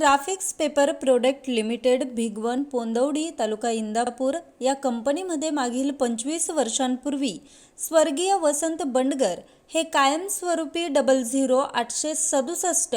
Graphics paper product limited Bhigwan Pondwadi taluka Indapur या कंपनीमध्ये मागील पंचवीस वर्षांपूर्वी स्वर्गीय वसंत बंडगर हे कायमस्वरूपी डबल झिरो आठशे सदुसष्ट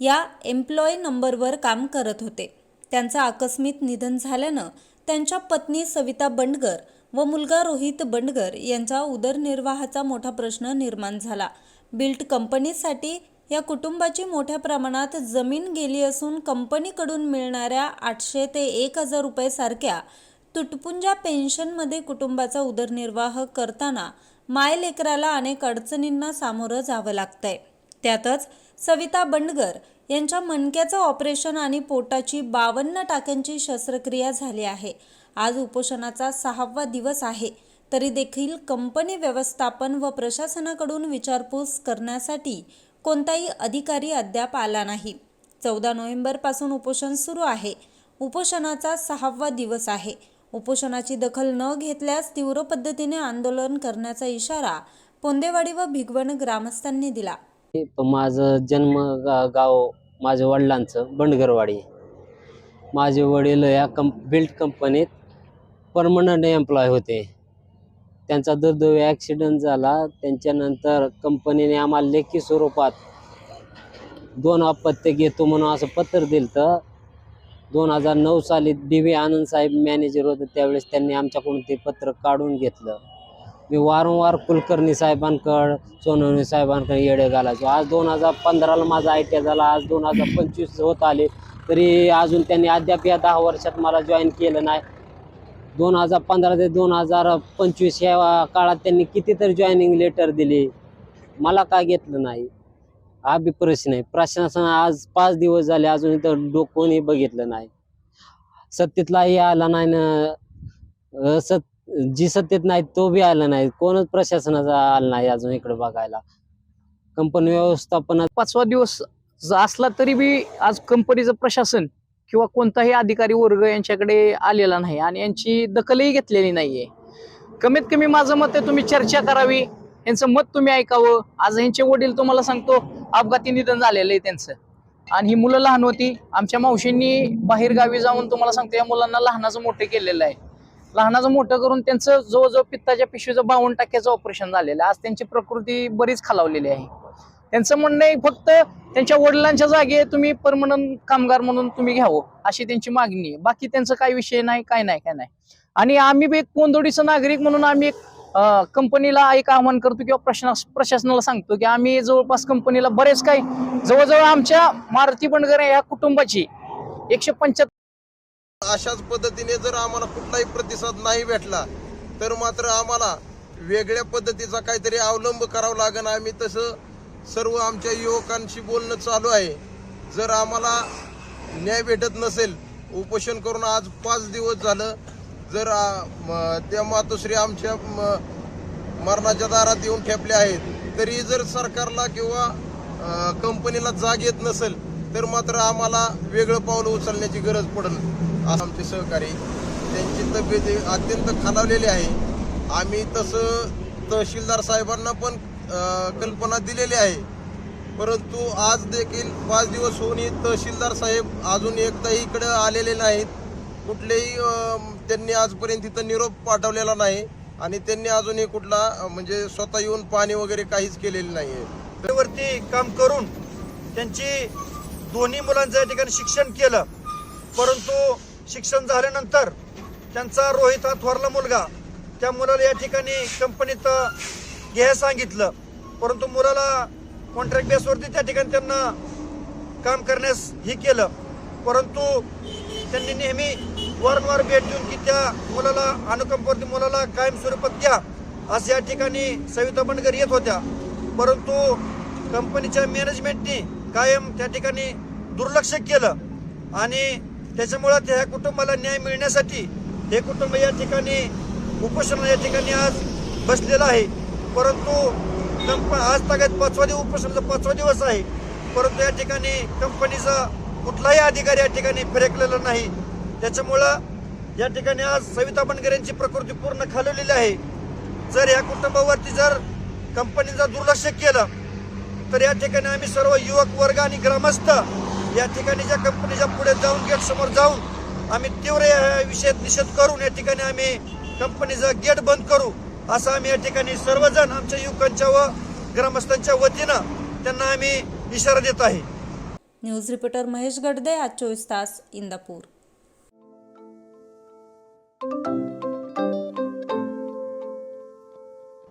या एम्प्लॉय नंबरवर काम करत होते. त्यांचं आकस्मिक निधन झाल्यानं त्यांच्या पत्नी सविता बंडगर व मुलगा रोहित बंडगर यांचा उदरनिर्वाहाचा मोठा प्रश्न निर्माण झाला. बिल्ट कंपनीसाठी या कुटुंबाची मोठ्या प्रमाणात जमीन गेली असून कंपनीकडून मिळणाऱ्या आठशे ते एक हजार रुपये सारख्या तुटपुंजा पेन्शनमध्ये कुटुंबाचा उदरनिर्वाह करताना माय लेकराला अनेक अडचणींना सामोरं जावं लागतंय. त्यातच सविता बंडगर यांच्या मणक्याचं ऑपरेशन आणि पोटाची बावन्न टाक्यांची शस्त्रक्रिया झाली आहे. आज उपोषणाचा सहावा दिवस आहे. तरी देखील कंपनी व्यवस्थापन व प्रशासनाकडून विचारपूस करण्यासाठी कोणताही अधिकारी अद्याप आला नाही. चौदा नोव्हेंबरपासून उपोषण सुरू आहे. उपोषणाचा सहावा दिवस आहे. उपोषणाची दखल न घेतल्यास तीव्र पद्धतीने आंदोलन करण्याचा इशारा पोंदेवाडी व भिगवण ग्रामस्थांनी दिला. माझं जन्म गा गाव माझ्या वडिलांचं बंडगरवाडी. माझे वडील या कंप बिल्ट कंपनीत परमनंट एम्प्लॉय होते. त्यांचा दुर्दैवी ॲक्सिडेंट झाला. त्यांच्यानंतर कंपनीने आम्हाला लेखी स्वरूपात दोन अपत्य घेतो म्हणून असं पत्र दिलं तर दोन हजार नऊ साली D V Anand saheb manager होते. त्यावेळेस त्यांनी आमच्याकडून ते पत्र काढून घेतलं. मी वारंवार कुलकर्णी साहेबांकड सोनवणी साहेबांकडे येडे घालायचो. आज दोन हजार पंधराला माझा आय टी झाला. आज दोन हजार पंचवीस होत आले. तरी अजून त्यांनी अद्याप या दहा वर्षात मला जॉईन केलं नाही. दोन हजार पंधरा ते दोन हजार पंचवीस या काळात त्यांनी कितीतरी जॉईनिंग लेटर दिले. मला का घेतलं नाही. हा बी प्रश्न आहे प्रशासन आज पाच दिवस झाले अजून इथं डो कोणी बघितलं नाही. सत्तेतलाही आला नाही ना सत जी सत्तेत नाही तो बी आला नाही. कोणच प्रशासनाचा आला नाही अजून इकडे बघायला. कंपनी व्यवस्थापना पाचवा दिवस असला तरी बी आज कंपनीचं प्रशासन किंवा कोणताही अधिकारी वर्ग यांच्याकडे आलेला नाही आणि यांची दखलही घेतलेली नाहीये. कमीत कमी माझं मत आहे तुम्ही चर्चा करावी. यांचं मत तुम्ही ऐकावं. आज यांचे वडील तुम्हाला सांगतो अपघाती निधन झालेलं आहे त्यांचं. आणि ही मुलं लहान होती. आमच्या मावशींनी बाहेर गावी जाऊन तुम्हाला सांगतो या मुलांना लहानाचं मोठं केलेलं आहे. लहानाचं मोठं करून त्यांचं जवळजवळ पित्ताच्या पिशवीचं बावन्न टक्क्याचं ऑपरेशन झालेलं आहे. आज त्यांची प्रकृती बरीच खालावलेली आहे. त्यांचं म्हणणं आहे फक्त त्यांच्या वडिलांच्या जागे तुम्ही परमनंट कामगार म्हणून तुम्ही घ्यावं अशी त्यांची मागणी आहे. बाकी त्यांचं काही विषय नाही काय नाही काय नाही. आणि आम्ही एक कोंदोडीचं नागरिक म्हणून आम्ही एक कंपनीला एक आव्हान करतो किंवा प्रश्ना प्रशासनाला सांगतो की आम्ही जवळपास कंपनीला बरेच काही जवळजवळ आमच्या मारुती बंडगरे या कुटुंबाची एकशे पंच्याहत्तर अशाच पद्धतीने जर आम्हाला कुठलाही प्रतिसाद नाही भेटला तर मात्र आम्हाला वेगळ्या पद्धतीचा काहीतरी अवलंब करावा लागेल. आम्ही तसं सर्व आमच्या युवकांशी बोलणं चालू आहे. जर आम्हाला न्याय भेटत नसेल उपोषण करून आज पाच दिवस झालं जर त्या मातोश्री आमच्या म, मरणाच्या दारात येऊन ठेपल्या आहेत तरी जर सरकारला किंवा कंपनीला जाग येत नसेल तर मात्र आम्हाला वेगळं पाऊल उचलण्याची गरज पडेल. असं आमचे सहकारी त्यांची तब्येत अत्यंत खालावलेली आहे. आम्ही तसं तहसीलदार साहेबांना पण कल्पना दिलेली आहे. परंतु आज देखील पाच दिवस होऊनही तहसीलदार साहेब अजून एकदाही इकडे आलेले नाहीत. कुठलेही त्यांनी आजपर्यंत इथं निरोप पाठवलेला नाही आणि त्यांनी अजूनही कुठला म्हणजे स्वतः येऊन पाणी वगैरे काहीच केलेलं नाही आहे वरती काम करून त्यांची दोन्ही मुलांचं या ठिकाणी शिक्षण केलं. परंतु शिक्षण झाल्यानंतर त्यांचा रोहित हा थोरला मुलगा त्या मुलाला या ठिकाणी कंपनीत घ्यायला सांगितलं. परंतु मुलाला कॉन्ट्रॅक्ट बेसवरती त्या ठिकाणी त्यांना काम करण्यास हे केलं. परंतु त्यांनी नेहमी वारंवार भेट देऊन की त्या मुलाला अनुकंपावरती मुलाला कायम स्वरूपात द्या. असं या ठिकाणी सविता बंडकर येत होत्या. परंतु कंपनीच्या मॅनेजमेंटनी कायम त्या ठिकाणी दुर्लक्ष केलं. आणि त्याच्यामुळं त्या कुटुंबाला न्याय मिळण्यासाठी हे कुटुंब या ठिकाणी उपोषण या ठिकाणी आज बसलेलं आहे. परंतु कंप आज तागायत पाचवा दिवस उपोषणाचा पाचवा दिवस आहे. परंतु या ठिकाणी कंपनीचा कुठलाही अधिकारी या ठिकाणी फिरकलेला नाही. त्याच्यामुळं या ठिकाणी आज सविता बनकर यांची प्रकृती पूर्ण खालवलेली आहे. जर या कुटुंबावरती जर कंपनीचा दुर्लक्ष केलं तर या ठिकाणी आम्ही सर्व युवक वर्ग आणि ग्रामस्थ या ठिकाणी ज्या कंपनीच्या पुढे जाऊन गेट समोर जाऊन आम्ही तीव्र या विषयात निषेध करून या ठिकाणी आम्ही कंपनीचा गेट बंद करू. असं आम्ही या ठिकाणी सर्वजण आमच्या युवकांच्या व ग्रामस्थांच्या वतीनं त्यांना आम्ही इशारा देत आहे. न्यूज रिपोर्टर महेश गडदे आज चोवीस तास इंदापूर.